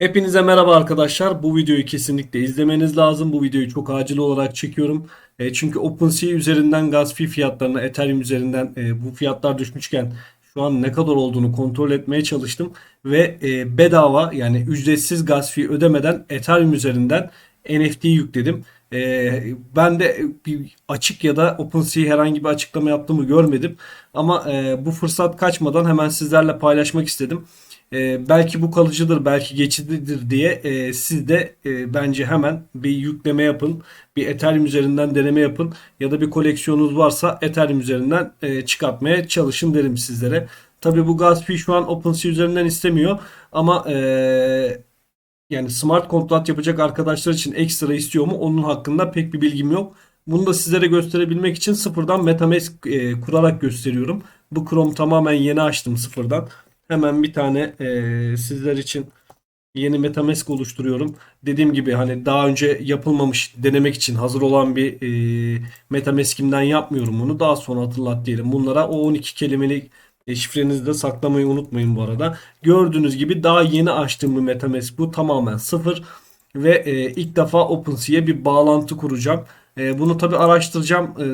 Hepinize merhaba arkadaşlar. Bu videoyu kesinlikle izlemeniz lazım. Bu videoyu çok acil olarak çekiyorum. E, çünkü OpenSea üzerinden gaz fee fiyatlarına, Ethereum üzerinden e, bu fiyatlar düşmüşken şu an ne kadar olduğunu kontrol etmeye çalıştım. Ve e, bedava yani ücretsiz gaz fee ödemeden Ethereum üzerinden NFT yükledim. E, ben de bir açık ya da OpenSea herhangi bir açıklama yaptığımı görmedim. Ama e, bu fırsat kaçmadan hemen sizlerle paylaşmak istedim. E, belki bu kalıcıdır, belki geçicidir diye e, siz de e, bence hemen bir yükleme yapın. Bir Ethereum üzerinden deneme yapın. Ya da bir koleksiyonunuz varsa Ethereum üzerinden e, çıkartmaya çalışın derim sizlere. Tabii bu fee şu an OpenSea üzerinden istemiyor. Ama e, yani smart kontrat yapacak arkadaşlar için ekstra istiyor mu? Onun hakkında pek bir bilgim yok. Bunu da sizlere gösterebilmek için sıfırdan MetaMask e, kurarak gösteriyorum. Bu Chrome tamamen yeni açtım sıfırdan. Hemen bir tane e, sizler için yeni MetaMask oluşturuyorum. Dediğim gibi hani daha önce yapılmamış denemek için hazır olan bir e, MetaMask'imden yapmıyorum bunu. Daha sonra hatırlat diyelim. Bunlara o 12 kelimelik e, şifrenizi de saklamayı unutmayın bu arada. Gördüğünüz gibi daha yeni açtığım bir MetaMask bu. Tamamen sıfır. Ve e, ilk defa OpenSea'ye bir bağlantı kuracağım. E, bunu tabi araştıracağım e,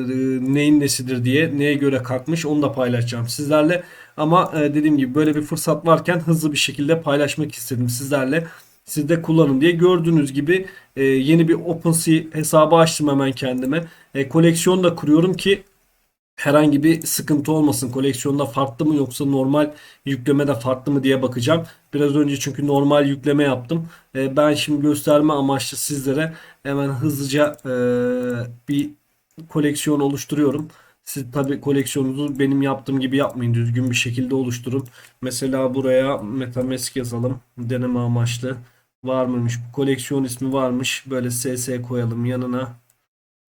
neyin nesidir diye, neye göre kalkmış onu da paylaşacağım sizlerle. Ama e, dediğim gibi böyle bir fırsat varken hızlı bir şekilde paylaşmak istedim sizlerle. Siz de kullanın diye. Gördüğünüz gibi e, yeni bir OpenSea hesabı açtım hemen kendime. E, koleksiyon da kuruyorum ki herhangi bir sıkıntı olmasın. Koleksiyonda farklı mı yoksa normal yüklemede farklı mı diye bakacağım. Biraz önce çünkü normal yükleme yaptım. E, ben şimdi gösterme amaçlı sizlere hemen hızlıca e, bir koleksiyon oluşturuyorum. Siz tabi koleksiyonunuzu benim yaptığım gibi yapmayın. Düzgün bir şekilde oluşturun. Mesela buraya MetaMask yazalım. Deneme amaçlı. Var mıymış? Koleksiyon ismi varmış. Böyle SS koyalım yanına.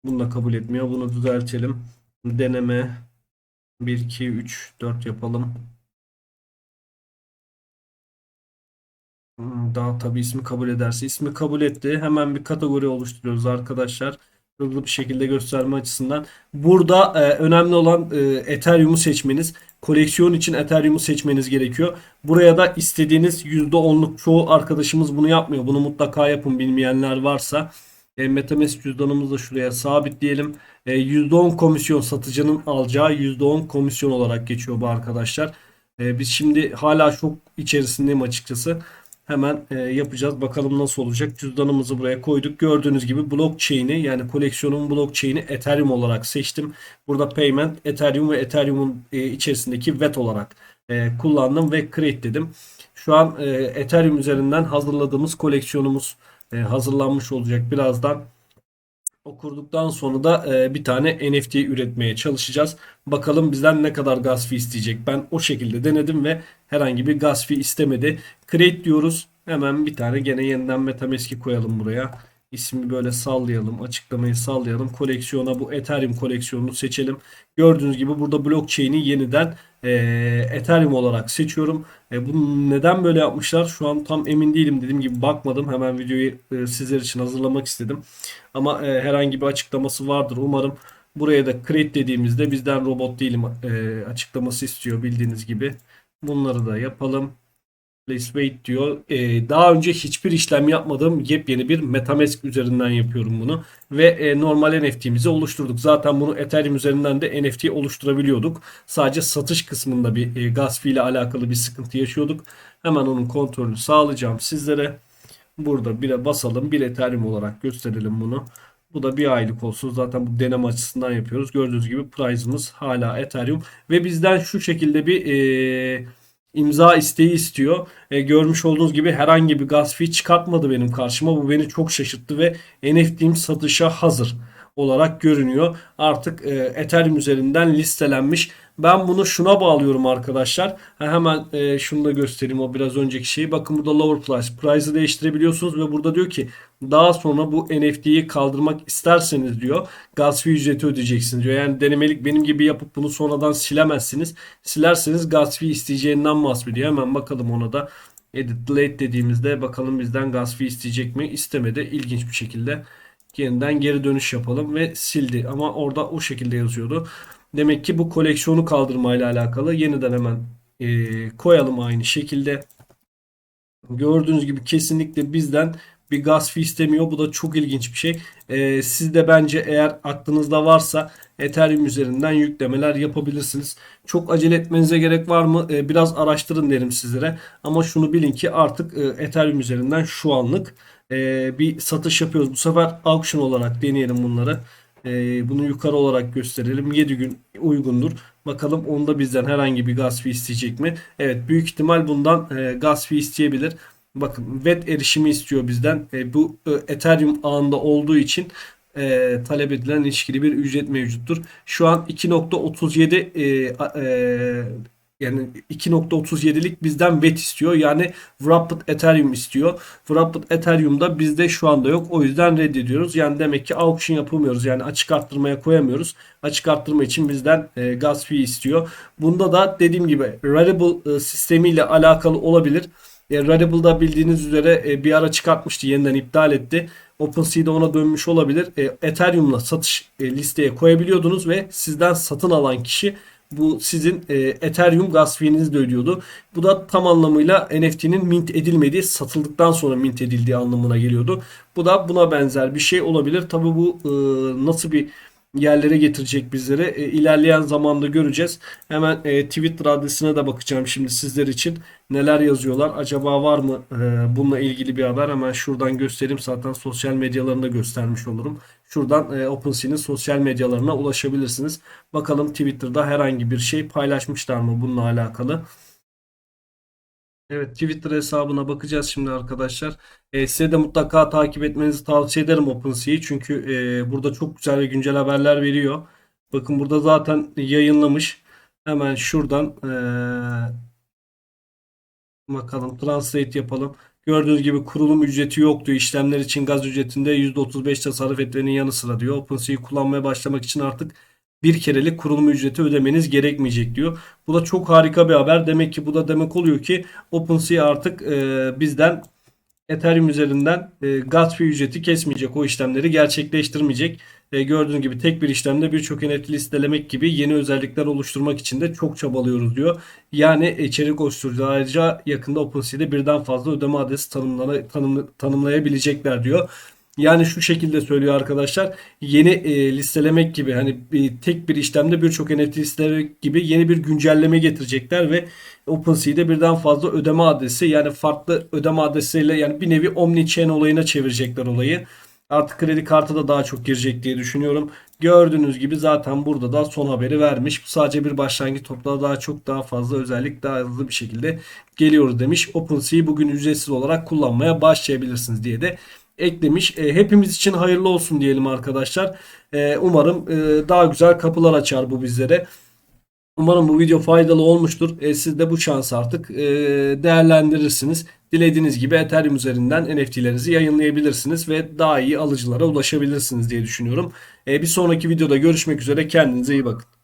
Bunu da kabul etmiyor. Bunu düzeltelim. Deneme 1, 2, 3, 4 yapalım. Hmm, Daha tabii ismi kabul ederse. ismi kabul etti. Hemen bir kategori oluşturuyoruz arkadaşlar. Hızlı bir şekilde gösterme açısından. Burada e, önemli olan e, Ethereum'u seçmeniz. Koleksiyon için Ethereum'u seçmeniz gerekiyor. Buraya da istediğiniz %10'luk çoğu arkadaşımız bunu yapmıyor. Bunu mutlaka yapın bilmeyenler varsa. E, Metamask cüzdanımızı da şuraya sabitleyelim. E, %10 komisyon satıcının alacağı %10 komisyon olarak geçiyor bu arkadaşlar. E, biz şimdi hala şok içerisindeyim açıkçası. Hemen e, yapacağız. Bakalım nasıl olacak. Cüzdanımızı buraya koyduk. Gördüğünüz gibi blockchain'i yani koleksiyonun blockchain'i Ethereum olarak seçtim. Burada payment Ethereum ve Ethereum'un e, içerisindeki VET olarak e, kullandım ve create dedim. Şu an e, Ethereum üzerinden hazırladığımız koleksiyonumuz e, hazırlanmış olacak birazdan. Okurduktan sonra da e, bir tane NFT üretmeye çalışacağız. Bakalım bizden ne kadar gas fee isteyecek. Ben o şekilde denedim ve herhangi bir gas fee istemedi. Create diyoruz. Hemen bir tane gene yeniden MetaMask'i koyalım buraya. İsmi böyle sallayalım. Açıklamayı sallayalım. Koleksiyona bu Ethereum koleksiyonunu seçelim. Gördüğünüz gibi burada blockchain'i yeniden e, Ethereum olarak seçiyorum. E, bunu neden böyle yapmışlar? Şu an tam emin değilim. Dediğim gibi bakmadım. Hemen videoyu e, sizler için hazırlamak istedim. Ama e, herhangi bir açıklaması vardır umarım. Buraya da create dediğimizde bizden robot değilim e, açıklaması istiyor bildiğiniz gibi. Bunları da yapalım. Please wait diyor. Ee, daha önce hiçbir işlem yapmadığım yepyeni bir Metamask üzerinden yapıyorum bunu. Ve e, normal NFT'mizi oluşturduk. Zaten bunu Ethereum üzerinden de NFT oluşturabiliyorduk. Sadece satış kısmında bir e, gas fee ile alakalı bir sıkıntı yaşıyorduk. Hemen onun kontrolünü sağlayacağım sizlere. Burada bire basalım. Bir Ethereum olarak gösterelim bunu. Bu da bir aylık olsun. Zaten bu deneme açısından yapıyoruz. Gördüğünüz gibi price'ımız hala Ethereum. Ve bizden şu şekilde bir e, imza isteği istiyor. E, görmüş olduğunuz gibi herhangi bir gas fee çıkartmadı benim karşıma. Bu beni çok şaşırttı ve NFT'm satışa hazır olarak görünüyor. Artık e, Ethereum üzerinden listelenmiş. Ben bunu şuna bağlıyorum arkadaşlar. Ha, hemen e, şunu da göstereyim o biraz önceki şeyi. Bakın burada lower price. Price'ı değiştirebiliyorsunuz ve burada diyor ki daha sonra bu NFT'yi kaldırmak isterseniz diyor gas fee ücreti ödeyeceksiniz diyor. Yani denemelik benim gibi yapıp bunu sonradan silemezsiniz. Silerseniz gas fee isteyeceğinden bahsediyor. Hemen bakalım ona da. Edit delete dediğimizde bakalım bizden gas fee isteyecek mi? İstemedi. İlginç bir şekilde yeniden geri dönüş yapalım ve sildi. Ama orada o şekilde yazıyordu. Demek ki bu koleksiyonu kaldırmayla alakalı yeniden hemen e, koyalım aynı şekilde. Gördüğünüz gibi kesinlikle bizden bir gaz fee istemiyor. Bu da çok ilginç bir şey. Ee, siz de bence eğer aklınızda varsa Ethereum üzerinden yüklemeler yapabilirsiniz. Çok acele etmenize gerek var mı? Ee, biraz araştırın derim sizlere. Ama şunu bilin ki artık e, Ethereum üzerinden şu anlık e, bir satış yapıyoruz. Bu sefer auction olarak deneyelim bunları. E, bunu yukarı olarak gösterelim. 7 gün uygundur. Bakalım onda bizden herhangi bir gaz fee isteyecek mi? Evet büyük ihtimal bundan e, gaz fee isteyebilir. Bakın web erişimi istiyor bizden. E, bu e, Ethereum ağında olduğu için e, talep edilen ilişkili bir ücret mevcuttur. Şu an 2.37 e, e, yani 2.37'lik bizden VET istiyor. Yani Wrapped Ethereum istiyor. Wrapped Ethereum da bizde şu anda yok. O yüzden reddediyoruz. Yani demek ki auction yapamıyoruz. Yani açık arttırmaya koyamıyoruz. Açık arttırma için bizden e, gas fee istiyor. Bunda da dediğim gibi Rarible e, sistemiyle alakalı olabilir. E, Rarible'da bildiğiniz üzere e, bir ara çıkartmıştı. Yeniden iptal etti. OpenSea'de ona dönmüş olabilir. E, Ethereum'la satış e, listeye koyabiliyordunuz ve sizden satın alan kişi bu sizin e, Ethereum gas fee'nizi de ödüyordu. Bu da tam anlamıyla NFT'nin mint edilmediği, satıldıktan sonra mint edildiği anlamına geliyordu. Bu da buna benzer bir şey olabilir. Tabi bu e, nasıl bir yerlere getirecek bizlere e, ilerleyen zamanda göreceğiz. Hemen e, Twitter adresine de bakacağım şimdi sizler için. Neler yazıyorlar? Acaba var mı e, bununla ilgili bir haber? Hemen şuradan göstereyim. Zaten sosyal medyalarını da göstermiş olurum. Şuradan e, OpenSea'nin sosyal medyalarına ulaşabilirsiniz. Bakalım Twitter'da herhangi bir şey paylaşmışlar mı bununla alakalı? Evet Twitter hesabına bakacağız şimdi arkadaşlar. E, size de mutlaka takip etmenizi tavsiye ederim OpenSea'yi. Çünkü e, burada çok güzel ve güncel haberler veriyor. Bakın burada zaten yayınlamış. Hemen şuradan e, bakalım translate yapalım. Gördüğünüz gibi kurulum ücreti yok diyor. İşlemler için gaz ücretinde %35 tasarruf etmenin yanı sıra diyor. OpenSea'yı kullanmaya başlamak için artık bir kerelik kurulum ücreti ödemeniz gerekmeyecek diyor. Bu da çok harika bir haber. Demek ki bu da demek oluyor ki OpenSea artık e, bizden Ethereum üzerinden e, gas fee ücreti kesmeyecek. O işlemleri gerçekleştirmeyecek. E, gördüğünüz gibi tek bir işlemde birçok NFT listelemek gibi yeni özellikler oluşturmak için de çok çabalıyoruz diyor. Yani içerik oluşturucu ayrıca yakında OpenSea'de birden fazla ödeme adresi tanımlana, tanım, tanımlayabilecekler diyor. Yani şu şekilde söylüyor arkadaşlar. Yeni e, listelemek gibi hani bir, tek bir işlemde birçok NFT listelemek gibi yeni bir güncelleme getirecekler ve OpenSea'de birden fazla ödeme adresi yani farklı ödeme adresiyle yani bir nevi omnichain olayına çevirecekler olayı. Artık kredi kartı da daha çok girecek diye düşünüyorum. Gördüğünüz gibi zaten burada da son haberi vermiş. Bu sadece bir başlangıç topla daha çok daha fazla özellik daha hızlı bir şekilde geliyoruz demiş. OpenSea'yi bugün ücretsiz olarak kullanmaya başlayabilirsiniz diye de eklemiş. E, hepimiz için hayırlı olsun diyelim arkadaşlar. E, umarım e, daha güzel kapılar açar bu bizlere. Umarım bu video faydalı olmuştur. E, siz de bu şansı artık e, değerlendirirsiniz. Dilediğiniz gibi Ethereum üzerinden NFT'lerinizi yayınlayabilirsiniz ve daha iyi alıcılara ulaşabilirsiniz diye düşünüyorum. E, bir sonraki videoda görüşmek üzere. Kendinize iyi bakın.